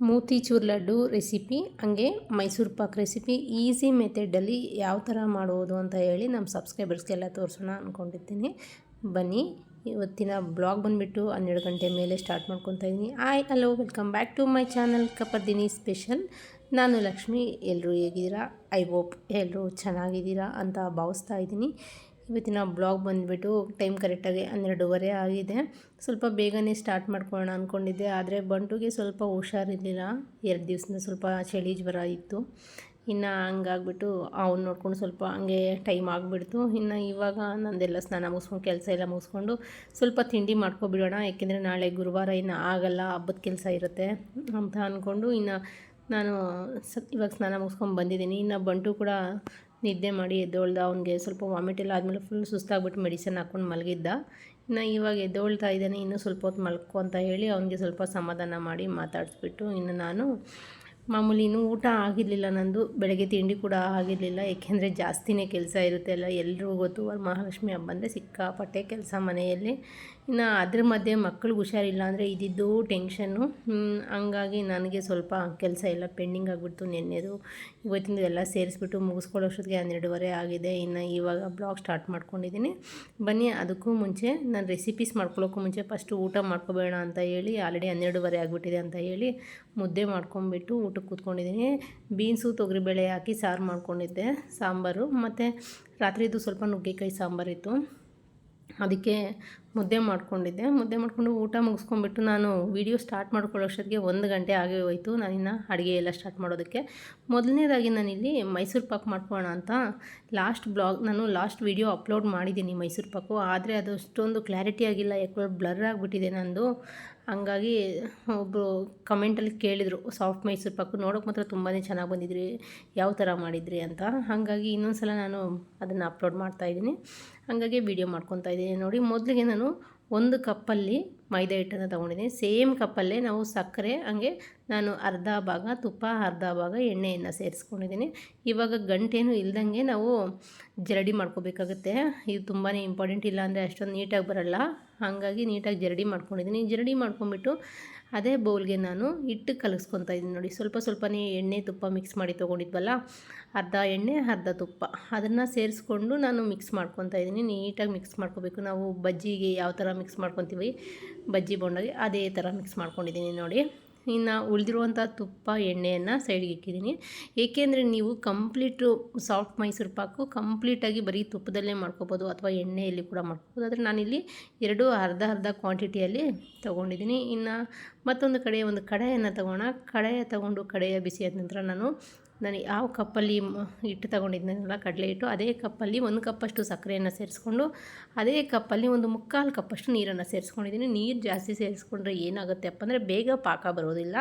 Motichoor laddu recipe ಹಾಗೆ Mysore pak recipe easy ಮೆಥಡಲ್ಲಿ ಯಾವ ಥರ ಮಾಡುವುದು ಅಂತ ಹೇಳಿ ನಮ್ಮ ಸಬ್ಸ್ಕ್ರೈಬರ್ಸ್ಗೆಲ್ಲ ತೋರಿಸೋಣ ಅಂದ್ಕೊಂಡಿದ್ದೀನಿ ಬನ್ನಿ, ಇವತ್ತಿನ ಬ್ಲಾಗ್ ಬಂದುಬಿಟ್ಟು ಹನ್ನೆರಡು ಗಂಟೆ ಮೇಲೆ ಸ್ಟಾರ್ಟ್ ಮಾಡ್ಕೊತಾ ಇದ್ದೀನಿ hi hello welcome back to my channel ಕಪದಿನಿ special ನಾನು ಲಕ್ಷ್ಮಿ ಎಲ್ಲರೂ ಹೇಗಿದ್ದೀರಾ? ಐ ಹೋಪ್ ಎಲ್ಲರೂ ಚೆನ್ನಾಗಿದ್ದೀರಾ ಅಂತ ಭಾವಿಸ್ತಾ ಇದ್ದೀನಿ ಇವತ್ತಿನ ಬ್ಲಾಗ್ ಬಂದುಬಿಟ್ಟು ಟೈಮ್ ಕರೆಕ್ಟಾಗಿ ಹನ್ನೆರಡೂವರೆ ಆಗಿದೆ. ಸ್ವಲ್ಪ ಬೇಗನೆ ಸ್ಟಾರ್ಟ್ ಮಾಡ್ಕೊಳ್ಳೋಣ ಅಂದ್ಕೊಂಡಿದ್ದೆ ಆದರೆ ಬಂಟುಗೆ ಸ್ವಲ್ಪ ಹುಷಾರಿರಲಿಲ್ಲ. ಎರಡು ದಿವಸದಿಂದ ಸ್ವಲ್ಪ ಚಳಿ ಜ್ವರ ಇತ್ತು. ಇನ್ನು ಹಂಗಾಗ್ಬಿಟ್ಟು ಅವ್ನು ನೋಡ್ಕೊಂಡು ಸ್ವಲ್ಪ ಹಂಗೆ ಟೈಮ್ ಆಗಿಬಿಡ್ತು. ಇನ್ನು ಇವಾಗ ನಂದೆಲ್ಲ ಸ್ನಾನ ಮುಗಿಸ್ಕೊಂಡು, ಕೆಲಸ ಎಲ್ಲ ಮುಗಿಸ್ಕೊಂಡು ಸ್ವಲ್ಪ ತಿಂಡಿ ಮಾಡ್ಕೊಬಿಡೋಣ. ಯಾಕೆಂದರೆ ನಾಳೆ ಗುರುವಾರ ಇನ್ನು ಆಗಲ್ಲ, ಹಬ್ಬದ ಕೆಲಸ ಇರುತ್ತೆ ಅಂತ ಅಂದ್ಕೊಂಡು ಇನ್ನು ನಾನು ಇವಾಗ ಸ್ನಾನ ಮುಗಿಸ್ಕೊಂಡು ಬಂದಿದ್ದೀನಿ. ಇನ್ನು ಬಂಟು ಕೂಡ ನಿದ್ದೆ ಮಾಡಿ ಎದ್ದೋಳ್ದ, ಅವ್ನಿಗೆ ಸ್ವಲ್ಪ ವಾಮಿಟ್ ಎಲ್ಲ ಆದಮೇಲೆ ಫುಲ್ ಸುಸ್ತಾಗ್ಬಿಟ್ಟು ಮೆಡಿಸನ್ ಹಾಕ್ಕೊಂಡು ಮಲಗಿದ್ದ. ಇನ್ನು ಇವಾಗ ಎದ್ದೋಳ್ತಾ ಇದ್ದಾನೆ, ಇನ್ನೂ ಸ್ವಲ್ಪ ಹೊತ್ತು ಮಲ್ಕೊ ಅಂತ ಹೇಳಿ ಅವನಿಗೆ ಸ್ವಲ್ಪ ಸಮಾಧಾನ ಮಾಡಿ ಮಾತಾಡಿಸ್ಬಿಟ್ಟು ಇನ್ನು ನಾನು ಮಾಮೂಲಿ ಇನ್ನೂ ಊಟ ಆಗಿರಲಿಲ್ಲ ನಂದು, ಬೆಳಗ್ಗೆ ತಿಂಡಿ ಕೂಡ ಆಗಿರಲಿಲ್ಲ. ಏಕೆಂದರೆ ಜಾಸ್ತಿನೇ ಕೆಲಸ ಇರುತ್ತೆ ಅಲ್ಲ ಎಲ್ಲರೂ ಗೊತ್ತು. ಮಹಾಲಕ್ಷ್ಮಿ ಹಬ್ಬ ಅಂದರೆ ಸಿಕ್ಕಾಪಟ್ಟೆ ಕೆಲಸ ಮನೆಯಲ್ಲಿ. ಇನ್ನು ಅದ್ರ ಮಧ್ಯೆ ಮಕ್ಳಿಗೆ ಹುಷಾರಿಲ್ಲ ಅಂದರೆ ಇದ್ದಿದ್ದು ಟೆನ್ಷನ್ನು. ಹಂಗಾಗಿ ನನಗೆ ಸ್ವಲ್ಪ ಕೆಲಸ ಎಲ್ಲ ಪೆಂಡಿಂಗ್ ಆಗಿಬಿಡ್ತು ನೆನ್ನೆದು. ಇವತ್ತಿಂದ ಎಲ್ಲ ಸೇರಿಸ್ಬಿಟ್ಟು ಮುಗಿಸ್ಕೊಳ್ಳೋಷ್ಟೊತ್ತಿಗೆ ಹನ್ನೆರಡುವರೆ ಆಗಿದೆ. ಇನ್ನು ಇವಾಗ ಬ್ಲಾಗ್ ಸ್ಟಾರ್ಟ್ ಮಾಡ್ಕೊಂಡಿದ್ದೀನಿ. ಬನ್ನಿ, ಅದಕ್ಕೂ ಮುಂಚೆ ನಾನು ರೆಸಿಪೀಸ್ ಮಾಡ್ಕೊಳ್ಳೋಕ್ಕೂ ಮುಂಚೆ ಫಸ್ಟು ಊಟ ಮಾಡ್ಕೋಬೇಡ ಅಂತ ಹೇಳಿ ಆಲ್ರೆಡಿ ಹನ್ನೆರಡುವರೆ ಆಗಿಬಿಟ್ಟಿದೆ ಅಂತ ಹೇಳಿ ಮುದ್ದೆ ಮಾಡ್ಕೊಂಬಿಟ್ಟು ಊಟಕ್ಕೆ ಕೂತ್ಕೊಂಡಿದ್ದೀನಿ. ಬೀನ್ಸು, ತೊಗರಿಬೇಳೆ ಹಾಕಿ ಸಾರು ಮಾಡ್ಕೊಂಡಿದ್ದೆ, ಸಾಂಬಾರು. ಮತ್ತು ರಾತ್ರಿದು ಸ್ವಲ್ಪ ನುಗ್ಗೆಕಾಯಿ ಸಾಂಬಾರಿತ್ತು. ಅದಕ್ಕೆ ಮುದ್ದೆ ಮಾಡ್ಕೊಂಡಿದ್ದೆ. ಮುದ್ದೆ ಮಾಡಿಕೊಂಡು ಊಟ ಮುಗಿಸ್ಕೊಂಡ್ಬಿಟ್ಟು ನಾನು ವೀಡಿಯೋ ಸ್ಟಾರ್ಟ್ ಮಾಡ್ಕೊಳ್ಳೋಷ್ಟೊತ್ತಿಗೆ ಒಂದು ಗಂಟೆ ಆಗೇ ಹೋಯಿತು. ನಾನಿನ್ನು ಅಡುಗೆ ಎಲ್ಲ ಸ್ಟಾರ್ಟ್ ಮಾಡೋದಕ್ಕೆ. ಮೊದಲನೇದಾಗಿ ನಾನಿಲ್ಲಿ ಮೈಸೂರು ಪಾಕ್ ಮಾಡ್ಕೋಣ ಅಂತ ಲಾಸ್ಟ್ ಬ್ಲಾಗ್ ನಾನು ಲಾಸ್ಟ್ ವೀಡಿಯೋ ಅಪ್ಲೋಡ್ ಮಾಡಿದ್ದೀನಿ ಮೈಸೂರು ಪಾಕು. ಆದರೆ ಅದು ಅಷ್ಟೊಂದು ಕ್ಲಾರಿಟಿ ಆಗಿಲ್ಲ ಯಾಕೆ ಬ್ಲರ್ ಆಗಿಬಿಟ್ಟಿದೆ ನಂದು. ಹಂಗಾಗಿ ಒಬ್ಬರು ಕಮೆಂಟಲ್ಲಿ ಕೇಳಿದರು, ಸಾಫ್ಟ್ ಮೈಸೂರು ಪಾಕು ನೋಡೋಕೆ ಮಾತ್ರ ತುಂಬಾ ಚೆನ್ನಾಗಿ ಬಂದಿದ್ರಿ, ಯಾವ ಥರ ಮಾಡಿದ್ರಿ ಅಂತ. ಹಾಗಾಗಿ ಇನ್ನೊಂದು ಸಲ ನಾನು ಅದನ್ನು ಅಪ್ಲೋಡ್ ಮಾಡ್ತಾಯಿದ್ದೀನಿ ಹಾಗಾಗಿ ವಿಡಿಯೋ ಮಾಡ್ಕೊತಾ ಇದ್ದೀನಿ. ನೋಡಿ, ಮೊದಲಿಗೆ ನಾನು ಒಂದು ಕಪ್ಪಲ್ಲಿ ಮೈದಾ ಹಿಟ್ಟನ್ನು ತೊಗೊಂಡಿದ್ದೀನಿ ಸೇಮ್ ಕಪ್ಪಲ್ಲೇ ನಾವು ಸಕ್ಕರೆ, ಹಂಗೆ ನಾನು ಅರ್ಧ ಭಾಗ ತುಪ್ಪ, ಅರ್ಧ ಭಾಗ ಎಣ್ಣೆಯನ್ನು ಸೇರಿಸ್ಕೊಂಡಿದ್ದೀನಿ. ಇವಾಗ ಗಂಟೇನು ಇಲ್ದಂಗೆ ನಾವು ಜರಡಿ ಮಾಡ್ಕೋಬೇಕಾಗುತ್ತೆ. ಇದು ತುಂಬಾ ಇಂಪಾರ್ಟೆಂಟ್ ಇಲ್ಲ ಅಂದರೆ ಅಷ್ಟೊಂದು ನೀಟಾಗಿ ಬರಲ್ಲ. ಹಾಗಾಗಿ ನೀಟಾಗಿ ಜರಡಿ ಮಾಡ್ಕೊಂಡಿದ್ದೀನಿ. ಜರಡಿ ಮಾಡ್ಕೊಂಬಿಟ್ಟು ಅದೇ ಬೌಲ್ಗೆ ನಾನು ಹಿಟ್ಟು ಕಲಸ್ಕೊತಾ ಇದ್ದೀನಿ ನೋಡಿ. ಸ್ವಲ್ಪ ಸ್ವಲ್ಪನೇ ಎಣ್ಣೆ ತುಪ್ಪ ಮಿಕ್ಸ್ ಮಾಡಿ ತೊಗೊಂಡಿದ್ವಲ್ಲ, ಅರ್ಧ ಎಣ್ಣೆ, ಅರ್ಧ ತುಪ್ಪ. ಅದನ್ನು ಸೇರಿಸ್ಕೊಂಡು ನಾನು ಮಿಕ್ಸ್ ಮಾಡ್ಕೊತಾ ಇದ್ದೀನಿ. ನೀಟಾಗಿ ಮಿಕ್ಸ್ ಮಾಡ್ಕೋಬೇಕು. ನಾವು ಬಜ್ಜಿಗೆ ಯಾವ ಥರ ಮಿಕ್ಸ್ ಮಾಡ್ಕೊತೀವಿ, ಬಜ್ಜಿ ಬೋಂಡಾಗೆ ಅದೇ ಥರ ಮಿಕ್ಸ್ ಮಾಡ್ಕೊಂಡಿದ್ದೀನಿ ನೋಡಿ. ಇನ್ನು ಉಳಿದಿರುವಂಥ ತುಪ್ಪ, ಎಣ್ಣೆಯನ್ನು ಸೈಡ್ಗೆ ಇಕ್ಕಿದ್ದೀನಿ. ಏಕೆಂದರೆ ನೀವು ಕಂಪ್ಲೀಟು ಸಾಫ್ಟ್ ಮೈಸೂರು ಪಾಕು ಕಂಪ್ಲೀಟಾಗಿ ಬರೀ ತುಪ್ಪದಲ್ಲೇ ಮಾಡ್ಕೋಬೋದು ಅಥವಾ ಎಣ್ಣೆಯಲ್ಲಿ ಕೂಡ ಮಾಡ್ಕೋಬೋದು. ಆದರೆ ನಾನಿಲ್ಲಿ ಎರಡು ಅರ್ಧ ಅರ್ಧ ಕ್ವಾಂಟಿಟಿಯಲ್ಲಿ ತೊಗೊಂಡಿದ್ದೀನಿ. ಇನ್ನು ಮತ್ತೊಂದು ಕಡೆ ಒಂದು ಕಡೆಯನ್ನು ತೊಗೋಣ. ಕಡಾಯ ತೊಗೊಂಡು ಕಡೆಯ ಬಿಸಿಯಾದ ನಂತರ ನಾನು ನಾನು ಯಾವ ಕಪ್ಪಲ್ಲಿ ಹಿಟ್ಟು ತಗೊಂಡಿದ್ದೆನಲ್ಲ ಕಡಲೆ ಹಿಟ್ಟು, ಅದೇ ಕಪ್ಪಲ್ಲಿ ಒಂದು ಕಪ್ಪಷ್ಟು ಸಕ್ಕರೆಯನ್ನು ಸೇರಿಸ್ಕೊಂಡು, ಅದೇ ಕಪ್ಪಲ್ಲಿ ಒಂದು ಮುಕ್ಕಾಲು ಕಪ್ಪಷ್ಟು ನೀರನ್ನು ಸೇರಿಸ್ಕೊಂಡಿದ್ದೀನಿ. ನೀರು ಜಾಸ್ತಿ ಸೇರಿಸ್ಕೊಂಡ್ರೆ ಏನಾಗುತ್ತೆ ಅಂದರೆ ಬೇಗ ಪಾಕ ಬರೋದಿಲ್ಲ,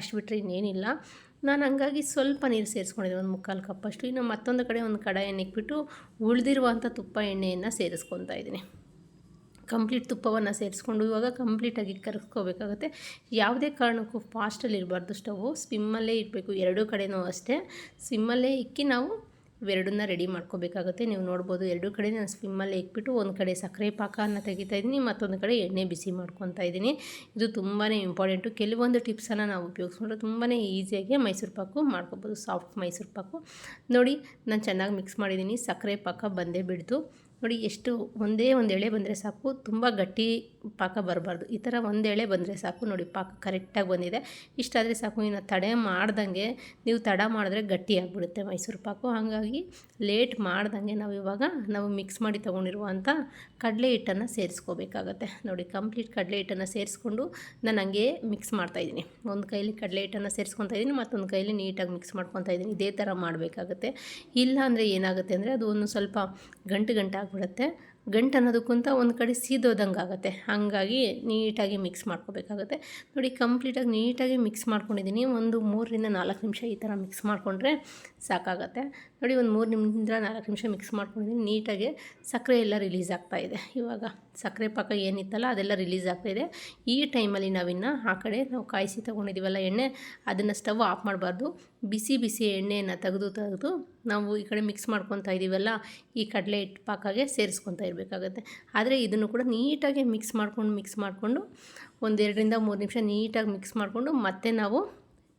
ಅಷ್ಟು ಬಿಟ್ಟರೆ ಇನ್ನೇನಿಲ್ಲ. ನಾನು ಹಂಗಾಗಿ ಸ್ವಲ್ಪ ನೀರು ಸೇರಿಸ್ಕೊಂಡಿದ್ದೀನಿ, ಒಂದು ಮುಕ್ಕಾಲು ಕಪ್ಪಷ್ಟು. ಇನ್ನು ಮತ್ತೊಂದು ಕಡೆ ಒಂದು ಕಡಾಯನ್ನು ಇಕ್ಬಿಟ್ಟು ಉಳಿದಿರುವಂಥ ತುಪ್ಪ ಎಣ್ಣೆಯನ್ನು ಸೇರಿಸ್ಕೊತಾ ಇದ್ದೀನಿ. ಕಂಪ್ಲೀಟ್ ತುಪ್ಪವನ್ನು ಸೇರಿಸ್ಕೊಂಡು ಇವಾಗ ಕಂಪ್ಲೀಟಾಗಿ ಕರಸ್ಕೋಬೇಕಾಗುತ್ತೆ. ಯಾವುದೇ ಕಾರಣಕ್ಕೂ ಫಾಸ್ಟಲ್ಲಿ ಇರಬಾರ್ದು ಸ್ಟವ್ವು ಸ್ವಿಮ್ಮಲ್ಲೇ ಇರಬೇಕು ಎರಡೂ ಕಡೆಯೂ ಅಷ್ಟೇ. ಸ್ವಿಮ್ಮಲ್ಲೇ ಇಕ್ಕಿ ನಾವು ಇವೆರಡನ್ನ ರೆಡಿ ಮಾಡ್ಕೋಬೇಕಾಗುತ್ತೆ. ನೀವು ನೋಡ್ಬೋದು ಎರಡೂ ಕಡೆ ನಾನು ಸ್ವಿಮ್ಮಲ್ಲೇ ಇಕ್ಬಿಟ್ಟು ಒಂದು ಕಡೆ ಸಕ್ಕರೆ ಪಾಕನ ತೆಗಿತಾ ಇದ್ದೀನಿ, ಮತ್ತೊಂದು ಕಡೆ ಎಣ್ಣೆ ಬಿಸಿ ಮಾಡ್ಕೊತಾ ಇದ್ದೀನಿ. ಇದು ತುಂಬಾ ಇಂಪಾರ್ಟೆಂಟು ಕೆಲವೊಂದು ಟಿಪ್ಸನ್ನು ನಾವು ಉಪಯೋಗಿಸ್ಕೊಂಡ್ರೆ ತುಂಬಾ ಈಸಿಯಾಗಿ ಮೈಸೂರು ಪಾಕು ಮಾಡ್ಕೋಬೋದು ಸಾಫ್ಟ್ ಮೈಸೂರು ಪಾಕು. ನೋಡಿ, ನಾನು ಚೆನ್ನಾಗಿ ಮಿಕ್ಸ್ ಮಾಡಿದ್ದೀನಿ. ಸಕ್ಕರೆ ಪಾಕ ಬಂದೇ ಬಿಡ್ತು. ನೋಡಿ ಎಷ್ಟು ಒಂದೇ ಒಂದು ಎಳೆ ಬಂದರೆ ಸಾಕು ತುಂಬ ಗಟ್ಟಿ ಪಾಕ ಬರಬಾರ್ದು. ಈ ಥರ ಒಂದೇಳೆ ಬಂದರೆ ಸಾಕು. ನೋಡಿ, ಪಾಕ ಕರೆಕ್ಟಾಗಿ ಬಂದಿದೆ. ಇಷ್ಟಾದರೆ ಸಾಕು. ಇನ್ನು ತಡೆ ಮಾಡ್ದಂಗೆ ನೀವು ತಡ ಮಾಡಿದ್ರೆ ಗಟ್ಟಿ ಆಗಿಬಿಡುತ್ತೆ ಮೈಸೂರು ಪಾಕು. ಹಾಗಾಗಿ ಲೇಟ್ ಮಾಡ್ದಂಗೆ ನಾವು ಇವಾಗ ನಾವು ಮಿಕ್ಸ್ ಮಾಡಿ ತೊಗೊಂಡಿರುವಂಥ ಕಡಲೆ ಹಿಟ್ಟನ್ನು ಸೇರಿಸ್ಕೋಬೇಕಾಗತ್ತೆ. ನೋಡಿ, ಕಂಪ್ಲೀಟ್ ಕಡಲೆ ಹಿಟ್ಟನ್ನು ಸೇರಿಸ್ಕೊಂಡು ನಾನು ಹಂಗೆ ಮಿಕ್ಸ್ ಮಾಡ್ತಾಯಿದ್ದೀನಿ ಒಂದು ಕೈಲಿ ಕಡಲೆ ಹಿಟ್ಟನ್ನು ಸೇರಿಸ್ಕೊತಾ ಇದ್ದೀನಿ, ಮತ್ತೊಂದು ಕೈಲಿ ನೀಟಾಗಿ ಮಿಕ್ಸ್ ಮಾಡ್ಕೊತಾ ಇದ್ದೀನಿ. ಇದೇ ಥರ ಮಾಡಬೇಕಾಗತ್ತೆ. ಇಲ್ಲ ಅಂದರೆ ಏನಾಗುತ್ತೆ ಅಂದರೆ ಅದು ಒಂದು ಸ್ವಲ್ಪ ಗಂಟು ಗಂಟು ಆಗಿಬಿಡುತ್ತೆ ಗಂಟು ಅನ್ನೋದಕ್ಕಿಂತ ಒಂದು ಕಡೆ ಸೀದೋದಂಗೆ ಆಗುತ್ತೆ. ಹಾಗಾಗಿ ನೀಟಾಗಿ ಮಿಕ್ಸ್ ಮಾಡ್ಕೋಬೇಕಾಗುತ್ತೆ. ನೋಡಿ ಕಂಪ್ಲೀಟಾಗಿ ನೀಟಾಗಿ ಮಿಕ್ಸ್ ಮಾಡ್ಕೊಂಡಿದ್ದೀನಿ. ಒಂದು ಮೂರರಿಂದ ನಾಲ್ಕು ನಿಮಿಷ ಈ ಥರ ಮಿಕ್ಸ್ ಮಾಡಿಕೊಂಡ್ರೆ ಸಾಕಾಗತ್ತೆ. ನೋಡಿ, ಒಂದು ಮೂರು ನಿಮಿಷದಿಂದ ನಾಲ್ಕು ನಿಮಿಷ ಮಿಕ್ಸ್ ಮಾಡ್ಕೊಂಡಿದ್ದೀನಿ. ನೀಟಾಗಿ ಸಕ್ಕರೆ ಎಲ್ಲ ರಿಲೀಸ್ ಆಗ್ತಾಯಿದೆ ಇವಾಗ. ಸಕ್ಕರೆ ಪಾಕ ಏನಿತ್ತಲ್ಲ ಅದೆಲ್ಲ ರಿಲೀಸ್ ಆಗ್ತಾಯಿದೆ ಈ ಟೈಮಲ್ಲಿ ನಾವಿನ್ನು ಆ ಕಡೆ ನಾವು ಕಾಯಿಸಿ ತೊಗೊಂಡಿದ್ದೀವಲ್ಲ ಎಣ್ಣೆ, ಅದನ್ನು ಸ್ಟವ್ ಆಫ್ ಮಾಡಬಾರ್ದು. ಬಿಸಿ ಬಿಸಿ ಎಣ್ಣೆಯನ್ನು ತೆಗೆದು ತೆಗೆದು ನಾವು ಈ ಕಡೆ ಮಿಕ್ಸ್ ಮಾಡ್ಕೊತಾ ಇದ್ದೀವಲ್ಲ ಈ ಕಡಲೆ ಹಿಟ್ಟು ಪಾಕಾಗೆ ಸೇರಿಸ್ಕೊತಾ ಇರಬೇಕಾಗತ್ತೆ. ಆದರೆ ಇದನ್ನು ಕೂಡ ನೀಟಾಗಿ ಮಿಕ್ಸ್ ಮಾಡ್ಕೊಂಡು ಮಿಕ್ಸ್ ಮಾಡಿಕೊಂಡು ಒಂದೆರಡರಿಂದ ಮೂರು ನಿಮಿಷ ನೀಟಾಗಿ ಮಿಕ್ಸ್ ಮಾಡಿಕೊಂಡು ಮತ್ತೆ ನಾವು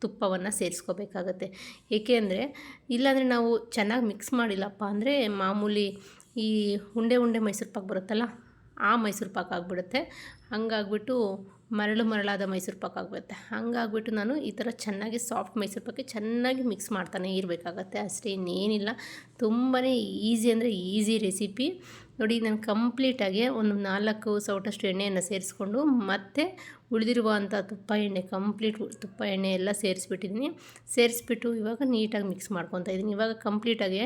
ತುಪ್ಪವನ್ನು ಸೇರಿಸ್ಕೋಬೇಕಾಗತ್ತೆ. ಏಕೆ ಅಂದರೆ, ಇಲ್ಲಾಂದರೆ ನಾವು ಚೆನ್ನಾಗಿ ಮಿಕ್ಸ್ ಮಾಡಿಲ್ಲಪ್ಪ ಅಂದರೆ ಮಾಮೂಲಿ ಈ ಉಂಡೆ ಉಂಡೆ ಮೈಸೂರು ಪಾಕ್ ಬರುತ್ತಲ್ಲ ಆ ಮೈಸೂರು ಪಾಕ್ ಆಗಿಬಿಡುತ್ತೆ. ಹಂಗಾಗ್ಬಿಟ್ಟು ಮರಳು ಮರಳಾದ ಮೈಸೂರು ಪಾಕ್ ಆಗಿಬಿಡುತ್ತೆ. ಹಂಗಾಗ್ಬಿಟ್ಟು ನಾನು ಈ ಥರ ಚೆನ್ನಾಗಿ ಸಾಫ್ಟ್ ಮೈಸೂರು ಪಾಕಿ ಚೆನ್ನಾಗಿ ಮಿಕ್ಸ್ ಮಾಡ್ತಾನೆ ಇರಬೇಕಾಗತ್ತೆ. ಅಷ್ಟೇ ಇನ್ನೇನಿಲ್ಲ. ತುಂಬಾ ಈಸಿ ಅಂದರೆ ಈಸಿ ರೆಸಿಪಿ ನೋಡಿ, ನಾನು ಕಂಪ್ಲೀಟಾಗಿ ಒಂದು ನಾಲ್ಕು ಸೌಟಷ್ಟು ಎಣ್ಣೆಯನ್ನು ಸೇರಿಸ್ಕೊಂಡು ಮತ್ತೆ ಉಳಿದಿರುವಂಥ ತುಪ್ಪ ಎಣ್ಣೆ ಕಂಪ್ಲೀಟ್ ತುಪ್ಪ ಎಣ್ಣೆ ಎಲ್ಲ ಸೇರಿಸ್ಬಿಟ್ಟಿದ್ದೀನಿ. ಸೇರಿಸ್ಬಿಟ್ಟು ಇವಾಗ ನೀಟಾಗಿ ಮಿಕ್ಸ್ ಮಾಡ್ಕೊತಾ ಇದ್ದೀನಿ. ಇವಾಗ ಕಂಪ್ಲೀಟಾಗಿ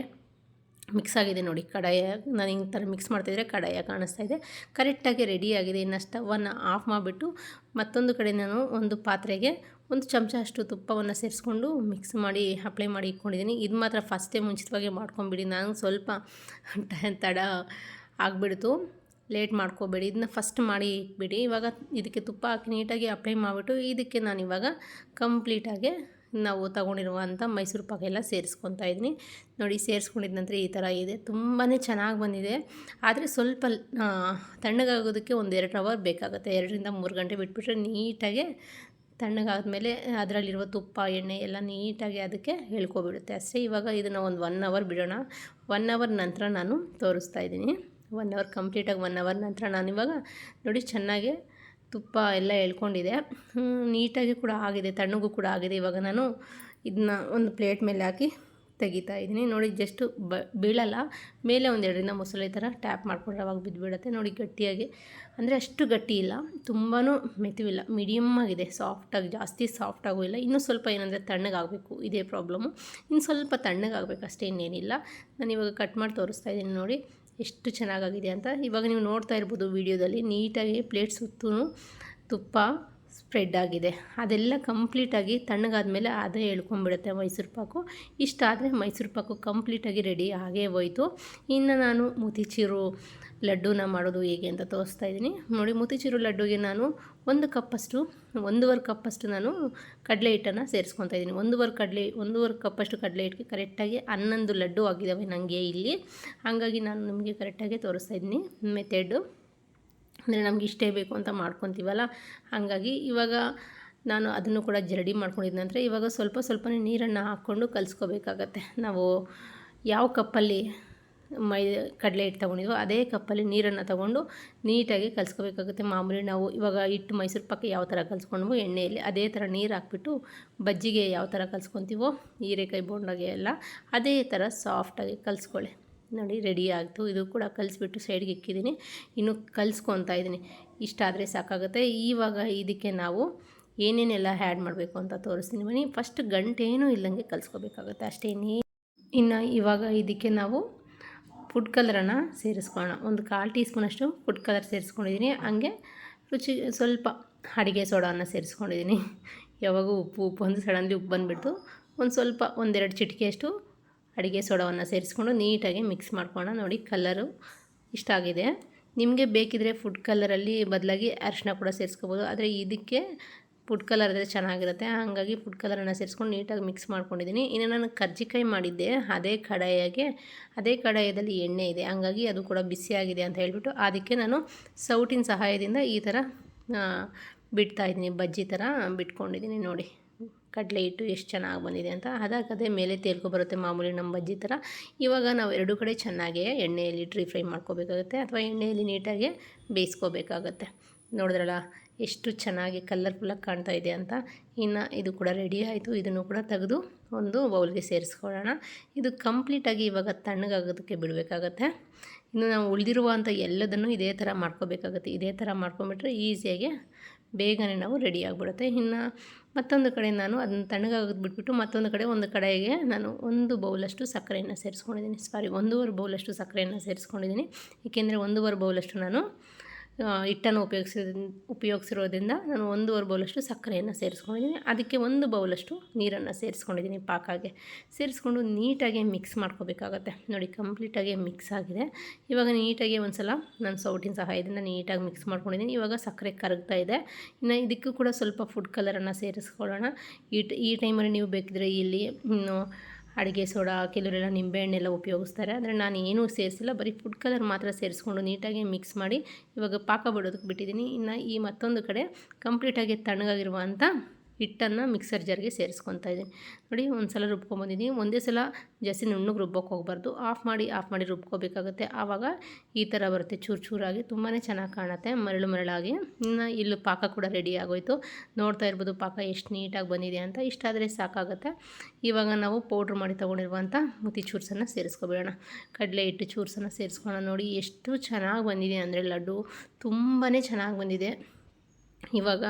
ಮಿಕ್ಸ್ ಆಗಿದೆ ನೋಡಿ, ಕಡಾಯ. ನಾನು ಹಿಂಗೆ ಥರ ಮಿಕ್ಸ್ ಮಾಡ್ತಿದ್ರೆ ಕಡಾಯ ಕಾಣಿಸ್ತಾ ಇದೆ. ಕರೆಕ್ಟಾಗಿ ರೆಡಿಯಾಗಿದೆ ಇನ್ನು ಸ್ಟವನ್ನು ಆಫ್ ಮಾಡಿಬಿಟ್ಟು ಮತ್ತೊಂದು ಕಡೆ ನಾನು ಒಂದು ಪಾತ್ರೆಗೆ ಒಂದು ಚಮಚ ಅಷ್ಟು ತುಪ್ಪವನ್ನು ಸೇರಿಸ್ಕೊಂಡು ಮಿಕ್ಸ್ ಮಾಡಿ, ಅಪ್ಲೈ ಮಾಡಿ ಇಟ್ಕೊಂಡಿದ್ದೀನಿ. ಇದು ಮಾತ್ರ ಫಸ್ಟೇ ಮುಂಚಿತವಾಗಿ ಮಾಡ್ಕೊಂಬಿಡಿ. ನಾನು ಸ್ವಲ್ಪ ತಡ ಆಗಿಬಿಡ್ತು. ಲೇಟ್ ಮಾಡ್ಕೋಬೇಡಿ. ಇದನ್ನ ಫಸ್ಟ್ ಮಾಡಿ ಇಟ್ಬಿಡಿ. ಇವಾಗ ಇದಕ್ಕೆ ತುಪ್ಪ ಹಾಕಿ ನೀಟಾಗಿ ಅಪ್ಲೈ ಮಾಡಿಬಿಟ್ಟು ಇದಕ್ಕೆ ನಾನು ಇವಾಗ ಕಂಪ್ಲೀಟಾಗಿ ನಾವು ತಗೊಂಡಿರುವಂಥ ಮೈಸೂರು ಪಾಕ ಎಲ್ಲ ಸೇರಿಸ್ಕೊತಾ ಇದ್ದೀನಿ ನೋಡಿ ಸೇರಿಸ್ಕೊಂಡಿದ ನಂತರ ಈ ಥರ ಇದೆ. ತುಂಬಾ ಚೆನ್ನಾಗಿ ಬಂದಿದೆ. ಆದರೆ ಸ್ವಲ್ಪ ತಣ್ಣಗಾಗೋದಕ್ಕೆ ಒಂದು ಎರಡು ಅವರ್ ಬೇಕಾಗುತ್ತೆ. ಎರಡರಿಂದ ಮೂರು ಗಂಟೆ ಬಿಟ್ಬಿಟ್ರೆ ನೀಟಾಗೆ ತಣ್ಣಗಾದಮೇಲೆ ಅದರಲ್ಲಿರುವ ತುಪ್ಪ, ಎಣ್ಣೆ ಎಲ್ಲ ನೀಟಾಗಿ ಅದಕ್ಕೆ ಹೇಳ್ಕೊಬಿಡುತ್ತೆ. ಅಷ್ಟೇ ಇವಾಗ ಇದನ್ನು ಒಂದು ಒನ್ ಅವರ್ ಬಿಡೋಣ. ಒನ್ ಅವರ್ ನಂತರ ನಾನು ತೋರಿಸ್ತಾ ಇದ್ದೀನಿ. ಒನ್ ಅವರ್ ಕಂಪ್ಲೀಟಾಗಿ ಒನ್ ಅವರ್ ನಂತರ ನಾನಿವಾಗ ನೋಡಿ ಚೆನ್ನಾಗಿ ತುಪ್ಪ ಎಲ್ಲ ಎಳ್ಕೊಂಡಿದೆ. ನೀಟಾಗಿ ಕೂಡ ಆಗಿದೆ, ತಣ್ಣಗೂ ಕೂಡ ಆಗಿದೆ. ಇವಾಗ ನಾನು ಇದನ್ನ ಒಂದು ಪ್ಲೇಟ್ ಮೇಲೆ ಹಾಕಿ ತೆಗಿತಾ ಇದ್ದೀನಿ. ನೋಡಿ ಜಸ್ಟು ಬ, ಬೀಳಲ್ಲ. ಮೇಲೆ ಒಂದೆರಡರಿಂದ ಮೊಸಳೆ ಥರ ಟ್ಯಾಪ್ ಮಾಡಿಕೊಂಡ್ರೆ ಅವಾಗ ಬಿದ್ದುಬಿಡುತ್ತೆ ನೋಡಿ, ಗಟ್ಟಿಯಾಗಿ. ಅಂದರೆ ಅಷ್ಟು ಗಟ್ಟಿ ಇಲ್ಲ. ತುಂಬಾ ಮೆತುವಿಲ್ಲ. ಮೀಡಿಯಮ್ ಆಗಿದೆ. ಸಾಫ್ಟಾಗಿ ಜಾಸ್ತಿ ಸಾಫ್ಟಾಗೂ ಇಲ್ಲ. ಇನ್ನೂ ಸ್ವಲ್ಪ ಏನಂದರೆ ತಣ್ಣಗಾಗಬೇಕು. ಇದೇ ಪ್ರಾಬ್ಲಮ್ಮು ಇನ್ನು ಸ್ವಲ್ಪ ತಣ್ಣಗಾಗಬೇಕು ಅಷ್ಟೇ ಇನ್ನೇನಿಲ್ಲ. ನಾನು ಇವಾಗ ಕಟ್ ಮಾಡಿ ತೋರಿಸ್ತಾ ಇದ್ದೀನಿ ನೋಡಿ. ಎಷ್ಟು ಚೆನ್ನಾಗಾಗಿದೆ ಅಂತ ಇವಾಗ ನೀವು ನೋಡ್ತಾ ಇರ್ಬೋದು ವೀಡಿಯೋದಲ್ಲಿ. ನೀಟಾಗಿ ಪ್ಲೇಟ್ ಸುತ್ತೂ ತುಪ್ಪ ಸ್ಪ್ರೆಡ್ ಆಗಿದೆ. ಅದೆಲ್ಲ ಕಂಪ್ಲೀಟಾಗಿ ತಣ್ಣಗಾದ್ಮೇಲೆ ಅದೇ ಹೇಳ್ಕೊಂಬಿಡುತ್ತೆ ಮೈಸೂರು ಪಾಕು. ಇಷ್ಟಾದರೆ ಮೈಸೂರು ಪಾಕು ಕಂಪ್ಲೀಟಾಗಿ ರೆಡಿ ಆಗೇ ಹೋಯಿತು. ಇನ್ನು ನಾನು ಮುತಿಚೀರು ಲಡ್ಡೂನ ಮಾಡೋದು ಹೇಗೆ ಅಂತ ತೋರಿಸ್ತಾ ಇದ್ದೀನಿ. ನೋಡಿ ಮುತಿಚೀರು ಲಡ್ಡುಗೆ ನಾನು ಒಂದು ಕಪ್ಪಷ್ಟು ಒಂದೂವರೆ ಕಪ್ಪಷ್ಟು ನಾನು ಕಡಲೆ ಹಿಟ್ಟನ್ನು ಸೇರಿಸ್ಕೊತಾ ಇದ್ದೀನಿ. ಒಂದೂವರೆ ಕಡಲೆ, ಒಂದೂವರೆ ಕಪ್ಪಷ್ಟು ಕಡಲೆ ಹಿಟ್ಟಿಗೆ ಕರೆಕ್ಟಾಗಿ ಹನ್ನೊಂದು ಲಡ್ಡು ಆಗಿದ್ದಾವೆ ನನಗೆ ಇಲ್ಲಿ. ಹಾಗಾಗಿ ನಾನು ನಿಮಗೆ ಕರೆಕ್ಟಾಗಿ ತೋರಿಸ್ತಾ ಇದ್ದೀನಿ ಮೆಥೆಡು ಅಂದರೆ ನಮ್ಗೆ ಇಷ್ಟೇ ಬೇಕು ಅಂತ ಮಾಡ್ಕೊತೀವಲ್ಲ. ಹಾಗಾಗಿ ಇವಾಗ ನಾನು ಅದನ್ನು ಕೂಡ ಜರಡಿ ಮಾಡ್ಕೊಂಡಿದ್ದ ನಂತರ ಇವಾಗ ಸ್ವಲ್ಪ ಸ್ವಲ್ಪನೇ ನೀರನ್ನು ಹಾಕ್ಕೊಂಡು ಕಲಿಸ್ಕೋಬೇಕಾಗತ್ತೆ. ನಾವು ಯಾವ ಕಪ್ಪಲ್ಲಿ ಮೈ ಕಡಲೆ ಹಿಟ್ಟು ತೊಗೊಂಡಿದ್ವೋ. ಅದೇ ಕಪ್ಪಲ್ಲಿ ನೀರನ್ನು ತೊಗೊಂಡು ನೀಟಾಗಿ ಕಲಿಸ್ಕೋಬೇಕಾಗುತ್ತೆ. ಮಾಮೂಲಿ ನಾವು ಇವಾಗ ಹಿಟ್ಟು ಮೈಸೂರು ಪಾಕ ಯಾವ ಥರ ಕಲಿಸ್ಕೊಂಡ್ವೋ ಎಣ್ಣೆಯಲ್ಲಿ ಅದೇ ಥರ ನೀರು ಹಾಕ್ಬಿಟ್ಟು ಬಜ್ಜಿಗೆ ಯಾವ ಥರ ಕಲಿಸ್ಕೊತೀವೋ ಹೀರೆಕಾಯಿ ಬೋಂಡಾಗೆ ಎಲ್ಲ ಅದೇ ಥರ ಸಾಫ್ಟಾಗಿ ಕಲಿಸ್ಕೊಳ್ಳಿ. ನೋಡಿ ರೆಡಿ ಆಯಿತು. ಇದು ಕೂಡ ಕಲಿಸ್ಬಿಟ್ಟು ಸೈಡ್ಗೆ ಇಕ್ಕಿದ್ದೀನಿ. ಇನ್ನು ಕಲಿಸ್ಕೊತಾ ಇದ್ದೀನಿ. ಇಷ್ಟ ಆದರೆ ಸಾಕಾಗುತ್ತೆ. ಇವಾಗ ಇದಕ್ಕೆ ನಾವು ಏನೇನೆಲ್ಲ ಆ್ಯಡ್ ಮಾಡಬೇಕು ಅಂತ ತೋರಿಸ್ತೀನಿ ಬನ್ನಿ. ಫಸ್ಟ್ ಗಂಟೇನೂ ಇಲ್ಲಂಗೆ ಕಲಿಸ್ಕೋಬೇಕಾಗುತ್ತೆ. ಅಷ್ಟೇ ಇನ್ನು ಇವಾಗ ಇದಕ್ಕೆ ನಾವು ಫುಡ್ ಕಲರನ್ನು ಸೇರಿಸ್ಕೊಳ್ಳೋಣ. ಒಂದು ಕಾಲು ಟೀ ಸ್ಪೂನಷ್ಟು ಫುಡ್ ಕಲರ್ ಸೇರಿಸ್ಕೊಂಡಿದ್ದೀನಿ ಹಾಗೆ ರುಚಿ, ಸ್ವಲ್ಪ ಅಡುಗೆ ಸೋಡಾವನ್ನು ಸೇರಿಸ್ಕೊಂಡಿದ್ದೀನಿ ಯಾವಾಗೂ ಉಪ್ಪು ಉಪ್ಪು ಒಂದು ಸಡನ್ಲಿ ಉಪ್ಪು ಬಂದುಬಿಡ್ತು. ಒಂದು ಸ್ವಲ್ಪ, ಒಂದೆರಡು ಚಿಟಿಕೆಯಷ್ಟು ಅಡುಗೆ ಸೋಡಾವನ್ನು ಸೇರಿಸ್ಕೊಂಡು ನೀಟಾಗಿ ಮಿಕ್ಸ್ ಮಾಡ್ಕೊಳ್ಳೋಣ. ನೋಡಿ ಕಲರು ಇಷ್ಟ ಆಗಿದೆ. ನಿಮಗೆ ಬೇಕಿದ್ರೆ ಫುಡ್ ಕಲರಲ್ಲಿ ಬದಲಾಗಿ ಅರಿಶಿನ ಕೂಡ ಸೇರಿಸ್ಕೋಬೋದು. ಆದರೆ ಇದಕ್ಕೆ ಫುಡ್ ಕಲರ್ ಇದ್ರೆ ಚೆನ್ನಾಗಿರುತ್ತೆ. ಹಾಗಾಗಿ ಫುಡ್ ಕಲರನ್ನು ಸೇರಿಸ್ಕೊಂಡು ನೀಟಾಗಿ ಮಿಕ್ಸ್ ಮಾಡ್ಕೊಂಡಿದ್ದೀನಿ. ಇನ್ನು ನಾನು ಕರ್ಜಿಕಾಯಿ ಮಾಡಿದ್ದೆ. ಅದೇ ಕಡಾಯಿಗೆ, ಅದೇ ಕಡಾಯದಲ್ಲಿ ಎಣ್ಣೆ ಇದೆ. ಹಾಗಾಗಿ ಅದು ಕೂಡ ಬಿಸಿಯಾಗಿದೆ ಅಂತ ಹೇಳಿಬಿಟ್ಟು ಅದಕ್ಕೆ ನಾನು ಸೌಟಿನ ಸಹಾಯದಿಂದ ಈ ಥರ ಬಿಡ್ತಾ ಇದ್ದೀನಿ. ಬಜ್ಜಿ ಥರ ಬಿಟ್ಕೊಂಡಿದ್ದೀನಿ ನೋಡಿ. ಕಡಲೆ ಹಿಟ್ಟು ಎಷ್ಟು ಚೆನ್ನಾಗಿ ಬಂದಿದೆ ಅಂತ. ಅದಾಗದೇ ಮೇಲೆ ತೇಲ್ಕೊ ಬರುತ್ತೆ ಮಾಮೂಲಿ ನಮ್ಮ ಬಜ್ಜಿ ಥರ ಇವಾಗ ನಾವು ಎರಡು ಕಡೆ ಚೆನ್ನಾಗಿ ಎಣ್ಣೆಯಲ್ಲಿ ಡ್ರೀ ಫ್ರೈ ಮಾಡ್ಕೋಬೇಕಾಗುತ್ತೆ ಅಥವಾ ಎಣ್ಣೆಯಲ್ಲಿ ನೀಟಾಗಿ ಬೇಯಿಸ್ಕೋಬೇಕಾಗತ್ತೆ. ನೋಡಿದ್ರಲ್ಲ? ಎಷ್ಟು ಚೆನ್ನಾಗಿ ಕಲರ್ಫುಲ್ಲಾಗಿ ಕಾಣ್ತಾ ಇದೆ ಅಂತ ಇನ್ನು ಇದು ಕೂಡ ರೆಡಿ ಆಯಿತು. ಇದನ್ನು ಕೂಡ ತೆಗೆದು ಒಂದು ಬೌಲ್ಗೆ ಸೇರಿಸ್ಕೊಳ್ಳೋಣ. ಇದು ಕಂಪ್ಲೀಟಾಗಿ ಇವಾಗ ತಣ್ಣಗಾಗೋದಕ್ಕೆ ಬಿಡಬೇಕಾಗತ್ತೆ. ಇನ್ನು ನಾವು ಉಳಿದಿರುವಂಥ ಎಲ್ಲದನ್ನು ಇದೇ ಥರ ಮಾಡ್ಕೋಬೇಕಾಗುತ್ತೆ. ಇದೇ ಥರ ಮಾಡ್ಕೊಂಬಿಟ್ರೆ ಈಸಿಯಾಗಿ ಬೇಗನೆ ನಾವು ರೆಡಿ ಆಗಿಬಿಡುತ್ತೆ. ಇನ್ನು ಮತ್ತೊಂದು ಕಡೆ ನಾನು ಅದನ್ನು ತಣ್ಣಗಾಗೋದು ಬಿಟ್ಬಿಟ್ಟು ಮತ್ತೊಂದು ಕಡೆ ಒಂದು ಕಡೆಗೆ ನಾನು ಒಂದು ಬೌಲಷ್ಟು ಸಕ್ಕರೆಯನ್ನು ಸೇರಿಸ್ಕೊಂಡಿದ್ದೀನಿ. ಸಾರಿ ಒಂದೂವರೆ ಬೌಲಷ್ಟು ಸಕ್ಕರೆಯನ್ನು ಸೇರಿಸ್ಕೊಂಡಿದ್ದೀನಿ. ಏಕೆಂದರೆ ಒಂದೂವರೆ ಬೌಲಷ್ಟು ನಾನು ಹಿಟ್ಟನ್ನು ಉಪಯೋಗಿಸಿದ, ಉಪಯೋಗಿಸಿರೋದ್ರಿಂದ ನಾನು ಒಂದೂವರೆ ಬೌಲಷ್ಟು ಸಕ್ಕರೆಯನ್ನು ಸೇರಿಸ್ಕೊಂಡಿದ್ದೀನಿ. ಅದಕ್ಕೆ ಒಂದು ಬೌಲಷ್ಟು ನೀರನ್ನು ಸೇರಿಸ್ಕೊಂಡಿದ್ದೀನಿ ಪಾಕಾಗೆ. ಸೇರಿಸ್ಕೊಂಡು ನೀಟಾಗಿ ಮಿಕ್ಸ್ ಮಾಡ್ಕೋಬೇಕಾಗತ್ತೆ. ನೋಡಿ, ಕಂಪ್ಲೀಟಾಗಿ ಮಿಕ್ಸ್ ಆಗಿದೆ. ಇವಾಗ ನೀಟಾಗಿ ಒಂದು ಸಲ ನಾನು ಸೌಟಿನ ಸಹಾಯದಿಂದ ನೀಟಾಗಿ ಮಿಕ್ಸ್ ಮಾಡ್ಕೊಂಡಿದ್ದೀನಿ. ಇವಾಗ ಸಕ್ಕರೆ ಕರಗ್ತಾ ಇದೆ. ಇನ್ನು ಇದಕ್ಕೂ ಕೂಡ ಸ್ವಲ್ಪ ಫುಡ್ ಕಲರನ್ನು ಸೇರಿಸ್ಕೊಳ್ಳೋಣ. ಈ ಈ ಟೈಮಲ್ಲಿ ನೀವು ಬೇಕಿದ್ರೆ ಇಲ್ಲಿ, ಇನ್ನು ಅಡುಗೆ ಸೋಡಾ, ಕೆಲವರೆಲ್ಲ ನಿಂಬೆಹಣ್ಣೆಲ್ಲ ಉಪಯೋಗಿಸ್ತಾರೆ. ಆದರೆ ನಾನು ಏನೂ ಸೇರಿಸಿಲ್ಲ. ಬರೀ ಫುಡ್ ಕಲರ್ ಮಾತ್ರ ಸೇರಿಸ್ಕೊಂಡು ನೀಟಾಗಿ ಮಿಕ್ಸ್ ಮಾಡಿ ಇವಾಗ ಪಾಕ ಬಿಡೋದಕ್ಕೆ ಬಿಟ್ಟಿದ್ದೀನಿ. ಇನ್ನು ಈ ಮತ್ತೊಂದು ಕಡೆ ಕಂಪ್ಲೀಟಾಗಿ ತಣ್ಣಗಾಗಿರುವಂಥ ಹಿಟ್ಟನ್ನು ಮಿಕ್ಸರ್ ಜಾರ್ಗೆ ಸೇರಿಸ್ಕೊತಾ ಇದ್ದೀನಿ. ನೋಡಿ ಒಂದು ಸಲ ರುಬ್ಕೊಂಬಂದಿದ್ದೀನಿ. ಒಂದೇ ಸಲ ಜಾಸ್ತಿ ನುಣ್ಣಗೆ ರುಬ್ಬೋಕೆ ಹೋಗ್ಬಾರ್ದು. ಆಫ್ ಮಾಡಿ ಆಫ್ ಮಾಡಿ ರುಬ್ಕೋಬೇಕಾಗುತ್ತೆ. ಆವಾಗ ಈ ಥರ ಬರುತ್ತೆ. ಚೂರು ಚೂರಾಗಿ ತುಂಬಾ ಚೆನ್ನಾಗಿ ಕಾಣುತ್ತೆ. ಮರಳು ಮರಳಾಗಿ. ಇನ್ನು ಇಲ್ಲಿ ಪಾಕ ಕೂಡ ರೆಡಿ ಆಗೋಯಿತು. ನೋಡ್ತಾ ಇರ್ಬೋದು ಪಾಕ ಎಷ್ಟು ನೀಟಾಗಿ ಬಂದಿದೆ ಅಂತ. ಇಷ್ಟಾದರೆ ಸಾಕಾಗುತ್ತೆ. ಇವಾಗ ನಾವು ಪೌಡ್ರ್ ಮಾಡಿ ತೊಗೊಂಡಿರುವಂಥ ಮುತಿ ಚೂರ್ಸನ್ನು ಸೇರಿಸ್ಕೊಬಿಡೋಣ. ಕಡಲೆ ಹಿಟ್ಟು ಚೂರ್ಸನ್ನು ಸೇರಿಸ್ಕೊಳ್ಳೋಣ ನೋಡಿ, ಎಷ್ಟು ಚೆನ್ನಾಗಿ ಬಂದಿದೆ ಅಂದರೆ ಲಡ್ಡು. ತುಂಬಾ ಚೆನ್ನಾಗಿ ಬಂದಿದೆ. ಇವಾಗ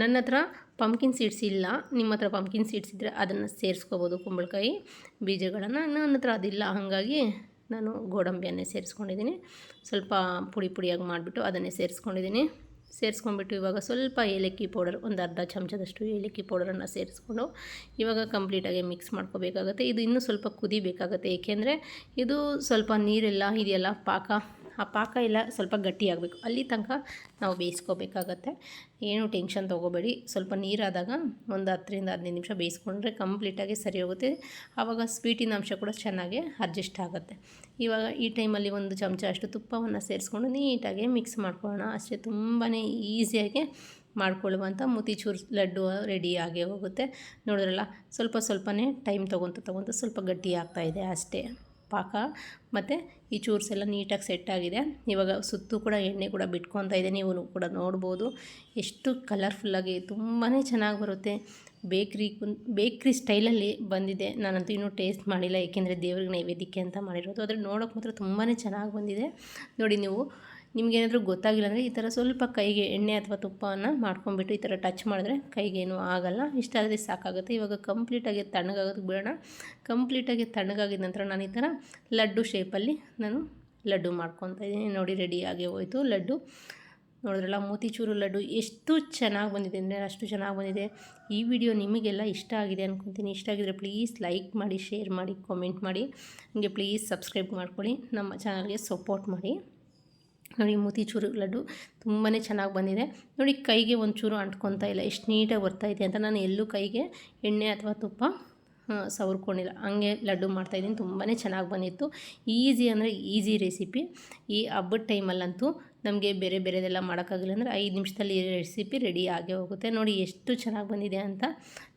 ನನ್ನ ಹತ್ರ ಪಂಪ್ಕಿನ್ ಸೀಡ್ಸ್ ಇಲ್ಲ. ನಿಮ್ಮ ಹತ್ರ ಪಂಪ್ಕಿನ್ ಸೀಡ್ಸ್ ಇದ್ದರೆ ಅದನ್ನು ಸೇರಿಸ್ಕೋಬೋದು ಕುಂಬಳಕಾಯಿ ಬೀಜಗಳನ್ನು. ನನ್ನ ಹತ್ರ ಅದಿಲ್ಲ. ಹಾಗಾಗಿ ನಾನು ಗೋಡಂಬಿಯನ್ನೇ ಸೇರಿಸ್ಕೊಂಡಿದ್ದೀನಿ. ಸ್ವಲ್ಪ ಪುಡಿ ಪುಡಿಯಾಗಿ ಮಾಡಿಬಿಟ್ಟು ಅದನ್ನೇ ಸೇರಿಸ್ಕೊಂಡಿದ್ದೀನಿ. ಸೇರಿಸ್ಕೊಂಡ್ಬಿಟ್ಟು ಇವಾಗ ಸ್ವಲ್ಪ ಏಲಕ್ಕಿ ಪೌಡರ್, ಒಂದು ಅರ್ಧ ಚಮಚದಷ್ಟು ಏಲಕ್ಕಿ ಪೌಡರನ್ನು ಸೇರಿಸ್ಕೊಂಡು ಇವಾಗ ಕಂಪ್ಲೀಟಾಗಿ ಮಿಕ್ಸ್ ಮಾಡ್ಕೋಬೇಕಾಗತ್ತೆ. ಇದು ಇನ್ನೂ ಸ್ವಲ್ಪ ಕುದಿಬೇಕಾಗತ್ತೆ. ಏಕೆಂದರೆ ಇದು ಸ್ವಲ್ಪ ನೀರೆಲ್ಲ ಇದೆಯಲ್ಲ ಪಾಕ ಆ ಪಾಕ ಎಲ್ಲ ಸ್ವಲ್ಪ ಗಟ್ಟಿಯಾಗಬೇಕು. ಅಲ್ಲಿ ತನಕ ನಾವು ಬೇಯಿಸ್ಕೋಬೇಕಾಗತ್ತೆ. ಏನು ಟೆನ್ಷನ್ ತೊಗೋಬೇಡಿ. ಸ್ವಲ್ಪ ನೀರಾದಾಗ ಒಂದು ಹತ್ತರಿಂದ ಹದಿನೈದು ನಿಮಿಷ ಬೇಯಿಸ್ಕೊಂಡ್ರೆ ಕಂಪ್ಲೀಟಾಗಿ ಸರಿ ಹೋಗುತ್ತೆ. ಆವಾಗ ಸ್ವೀಟಿನ ಅಂಶ ಕೂಡ ಚೆನ್ನಾಗಿ ಅಡ್ಜಸ್ಟ್ ಆಗುತ್ತೆ. ಇವಾಗ ಈ ಟೈಮಲ್ಲಿ ಒಂದು ಚಮಚ ಅಷ್ಟು ತುಪ್ಪವನ್ನು ಸೇರಿಸ್ಕೊಂಡು ನೀಟಾಗಿ ಮಿಕ್ಸ್ ಮಾಡ್ಕೊಳ್ಳೋಣ. ಅಷ್ಟೇ ತುಂಬಾ ಈಸಿಯಾಗಿ ಮಾಡ್ಕೊಳ್ಳುವಂಥ ಮುತಿಚೂರು ಲಡ್ಡು ರೆಡಿ ಆಗೇ ಹೋಗುತ್ತೆ. ನೋಡಿದ್ರಲ್ಲ, ಸ್ವಲ್ಪ ಸ್ವಲ್ಪನೇ ಟೈಮ್ ತೊಗೊತ ತೊಗೊತ ಸ್ವಲ್ಪ ಗಟ್ಟಿ ಆಗ್ತಾಯಿದೆ ಅಷ್ಟೇ. ಪಾಕ ಮತ್ತು ಈ ಚೂರ್ಸ್ ಎಲ್ಲ ನೀಟಾಗಿ ಸೆಟ್ ಆಗಿದೆ. ಇವಾಗ ಸುತ್ತು ಕೂಡ ಎಣ್ಣೆ ಕೂಡ ಬಿಟ್ಕೊತಾ ಇದೆ ನೀವು ಕೂಡ ನೋಡ್ಬೋದು. ಎಷ್ಟು ಕಲರ್ಫುಲ್ಲಾಗಿ ತುಂಬಾ ಚೆನ್ನಾಗಿ ಬರುತ್ತೆ. ಬೇಕ್ರಿ ಬೇಕ್ರಿ ಸ್ಟೈಲಲ್ಲಿ ಬಂದಿದೆ. ನಾನಂತೂ ಇನ್ನೂ ಟೇಸ್ಟ್ ಮಾಡಿಲ್ಲ. ಏಕೆಂದರೆ ದೇವ್ರಿಗೆ ನೈವೇದ್ಯಕ್ಕೆ ಅಂತ ಮಾಡಿರೋದು. ಆದರೆ ನೋಡೋಕೆ ಮಾತ್ರ ತುಂಬಾ ಚೆನ್ನಾಗಿ ಬಂದಿದೆ. ನೋಡಿ ನೀವು ನಿಮಗೇನಾದರೂ ಗೊತ್ತಾಗಿಲ್ಲ ಅಂದರೆ ಈ ಥರ ಸ್ವಲ್ಪ ಕೈಗೆ ಎಣ್ಣೆ ಅಥವಾ ತುಪ್ಪವನ್ನು ಮಾಡ್ಕೊಂಬಿಟ್ಟು ಈ ಥರ ಟಚ್ ಮಾಡಿದ್ರೆ ಕೈಗೇನು ಆಗಲ್ಲ. ಇಷ್ಟ ಆದರೆ ಸಾಕಾಗುತ್ತೆ. ಇವಾಗ ಕಂಪ್ಲೀಟಾಗಿ ತಣ್ಣಗಾಗೋದಕ್ಕೆ ಬಿಡೋಣ. ಕಂಪ್ಲೀಟಾಗಿ ತಣ್ಣಗಾಗಿದ ನಂತರ ನಾನು ಈ ಥರ ಲಡ್ಡು ಶೇಪಲ್ಲಿ ನಾನು ಲಡ್ಡು ಮಾಡ್ಕೊತಾ ಇದ್ದೀನಿ. ನೋಡಿ ರೆಡಿಯಾಗಿ ಹೋಯಿತು ಲಡ್ಡು. ನೋಡಿದ್ರಲ್ಲ, ಮೋತಿಚೂರು ಲಡ್ಡು ಎಷ್ಟು ಚೆನ್ನಾಗಿ ಬಂದಿದೆ ಅಂದರೆ ಅಷ್ಟು ಚೆನ್ನಾಗಿ ಬಂದಿದೆ. ಈ ವಿಡಿಯೋ ನಿಮಗೆಲ್ಲ ಇಷ್ಟ ಆಗಿದೆ ಅಂದ್ಕೊತೀನಿ ಇಷ್ಟ ಆಗಿದ್ರೆ ಪ್ಲೀಸ್ ಲೈಕ್ ಮಾಡಿ ಶೇರ್ ಮಾಡಿ ಕಾಮೆಂಟ್ ಮಾಡಿ. ಹಂಗೆ ಪ್ಲೀಸ್ ಸಬ್ಸ್ಕ್ರೈಬ್ ಮಾಡ್ಕೊಳ್ಳಿ. ನಮ್ಮ ಚಾನಲ್ಗೆ ಸಪೋರ್ಟ್ ಮಾಡಿ. ನೋಡಿ ಮೂತಿಚೂರು ಲಡ್ಡು ತುಂಬಾ ಚೆನ್ನಾಗಿ ಬಂದಿದೆ. ನೋಡಿ ಕೈಗೆ ಒಂಚೂರು ಅಂಟ್ಕೊತಾ ಇಲ್ಲ, ಎಷ್ಟು ನೀಟಾಗಿ ಬರ್ತಾಯಿದೆ ಅಂತ. ನಾನು ಎಲ್ಲೂ ಕೈಗೆ ಎಣ್ಣೆ ಅಥವಾ ತುಪ್ಪ ಸವರ್ಕೊಂಡಿಲ್ಲ. ಹಂಗೆ ಲಡ್ಡು ಮಾಡ್ತಾಯಿದ್ದೀನಿ ತುಂಬಾ ಚೆನ್ನಾಗಿ ಬಂದಿತ್ತು. ಈಸಿ ಅಂದರೆ ಈಸಿ ರೆಸಿಪಿ. ಈ ಹಬ್ಬದ ಟೈಮಲ್ಲಂತೂ ನಮಗೆ ಬೇರೆ ಬೇರೆದೆಲ್ಲ ಮಾಡೋಕ್ಕಾಗಿಲ್ಲ ಅಂದರೆ ಐದು ನಿಮಿಷದಲ್ಲಿ ಈ ರೆಸಿಪಿ ರೆಡಿ ಆಗೇ ಹೋಗುತ್ತೆ. ನೋಡಿ ಎಷ್ಟು ಚೆನ್ನಾಗಿ ಬಂದಿದೆ ಅಂತ.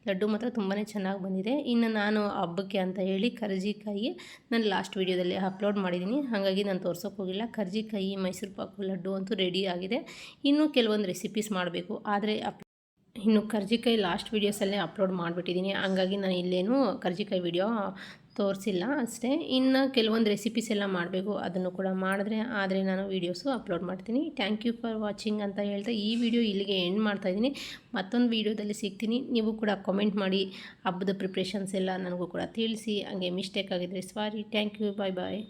ಲಡ್ಡು ಮಾತ್ರ ತುಂಬಾ ಚೆನ್ನಾಗಿ ಬಂದಿದೆ. ಇನ್ನು ನಾನು ಹಬ್ಬಕ್ಕೆ ಅಂತ ಹೇಳಿ ಕರ್ಜಿಕಾಯಿ ನಾನು ಲಾಸ್ಟ್ ವೀಡಿಯೋದಲ್ಲಿ ಅಪ್ಲೋಡ್ ಮಾಡಿದ್ದೀನಿ. ಹಾಗಾಗಿ ನಾನು ತೋರ್ಸೋಕೆ ಹೋಗಿಲ್ಲ. ಕರ್ಜಿಕಾಯಿ, ಮೈಸೂರು ಪಾಕು ಲಡ್ಡು ಅಂತೂ ರೆಡಿ ಆಗಿದೆ. ಇನ್ನೂ ಕೆಲವೊಂದು ರೆಸಿಪೀಸ್ ಮಾಡಬೇಕು. ಆದರೆ ಇನ್ನು ಕರ್ಜಿಕಾಯಿ ಲಾಸ್ಟ್ ವೀಡಿಯೋಸಲ್ಲೇ ಅಪ್ಲೋಡ್ ಮಾಡಿಬಿಟ್ಟಿದ್ದೀನಿ ಹಂಗಾಗಿ ನಾನು ಇಲ್ಲೇನು ಕರ್ಜಿಕಾಯಿ ವಿಡಿಯೋ ತೋರಿಸಿಲ್ಲ ಅಷ್ಟೇ. ಇನ್ನು ಕೆಲವೊಂದು ರೆಸಿಪೀಸ್ ಎಲ್ಲ ಮಾಡಬೇಕು, ಅದನ್ನು ಕೂಡ ಮಾಡಿದ್ರೆ, ಆದರೆ ನಾನು ವೀಡಿಯೋಸು ಅಪ್ಲೋಡ್ ಮಾಡ್ತೀನಿ. ಥ್ಯಾಂಕ್ ಯು ಫಾರ್ ವಾಚಿಂಗ್ ಅಂತ ಹೇಳ್ತಾ ಈ ವಿಡಿಯೋ ಇಲ್ಲಿಗೆ ಎಂಡ್ ಮಾಡ್ತಾಯಿದ್ದೀನಿ ಮತ್ತೊಂದು ವೀಡಿಯೋದಲ್ಲಿ ಸಿಗ್ತೀನಿ. ನೀವು ಕೂಡ ಕಮೆಂಟ್ ಮಾಡಿ, ಹಬ್ಬದ ಪ್ರಿಪ್ರೇಷನ್ಸ್ ಎಲ್ಲ ನನಗೂ ಕೂಡ ತಿಳಿಸಿ. ಹಂಗೆ ಮಿಸ್ಟೇಕ್ ಆಗಿದ್ದರೆ sorry thank you bye bye